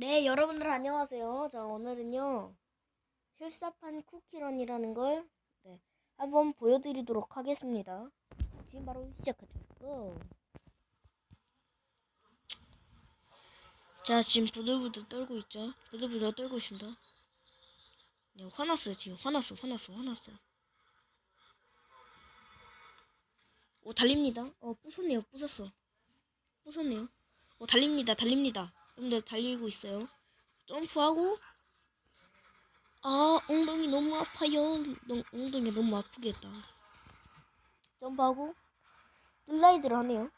네, 여러분들 안녕하세요. 자, 오늘은요. 실사판 쿠키런이라는 걸 네, 한번 보여드리도록 하겠습니다. 지금 바로 시작하죠. 고! 자, 지금 부들부들 떨고 있죠. 부들부들 떨고 있습니다. 네, 화났어요. 지금 화났어, 화났어, 화났어. 오, 달립니다. 어, 부쉈네요, 부쉈어. 부쉈네요. 오, 달립니다, 달립니다. 여러분들 달리고 있어요. 점프하고 아 엉덩이 너무 아파요. 엉- 엉덩이 너무 아프겠다. 점프하고 슬라이드를 하네요.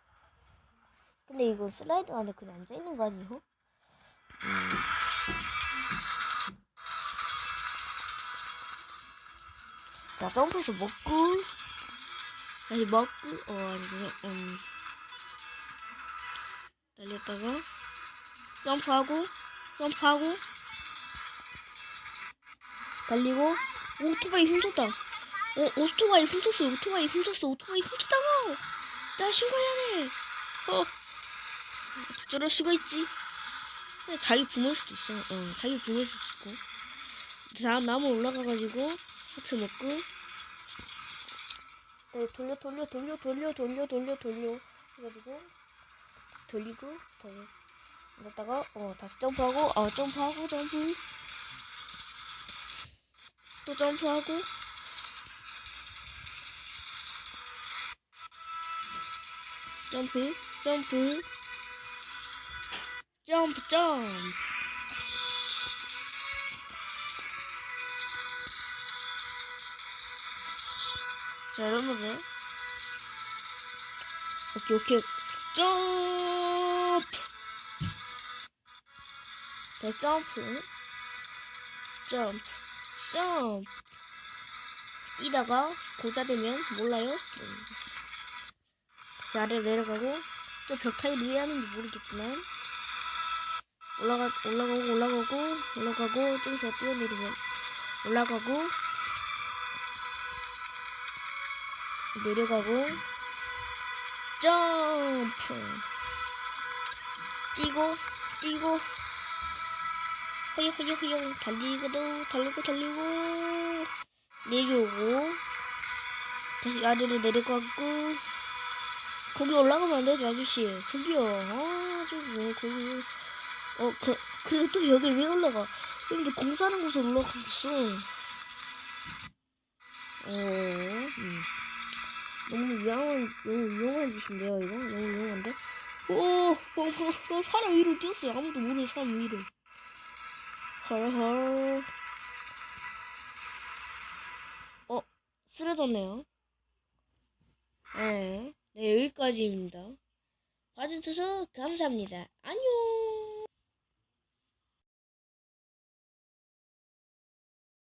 근데 이거 슬라이드 안에 그냥 앉아 있는 거 아니에요? 음. 자 점프해서 먹고 다시 먹고 어 아니 그냥 음 달렸다가 점프하고 점프하고. 달리고. 오, 오토바이 훔쳤다. 어 오토바이 훔쳤어 오토바이 훔쳤어 오토바이 훔쳤다고 나 신고해야 돼. 어. 저럴 수가 있지. 자기 부모일 수도 있어. 어 자기 부모일 수도 있고. 다음 나무 올라가가지고 하트 먹고. 네, 돌려 돌려 돌려 돌려 돌려 돌려 돌려 해가지고 돌리고 돌려 이랬다가 어 다시 점프하고 어 점프하고 점프. 또 점프하고. 점프 점프. 점프 점프. 자 여러분들. 오케이 오케이. 점프 더 점프. 점프. 점프. 뛰다가 고자 되면 몰라요? 음. 다시 아래 내려가고 또 벽 타입 왜 하는지 모르겠지만 올라가 올라가고 올라가고 올라가고 저기서 뛰어내리면 올라가고 내려가고 점프. 뛰고 뛰고 허용허용허용 달리고도 달리고 달리고. 내려오고. 다시 아래로 내려가고. 거기 올라가면 안 되죠 아저씨. 거기요. 아저 뭐 거기. 어 그 그리고 또 여기 왜 올라가? 여기 공사하는 곳에 올라가겠어. 어 음. 너무 위험한 너무 위험한 짓인데요 이거? 너무 위험한데? 오 어, 어, 어, 사람 위로 뛰었어요. 아무도 모르는 사람 위로 헐헐 어 쓰러졌네요. 네, 네 여기까지입니다. 봐주셔서 감사합니다. 안녕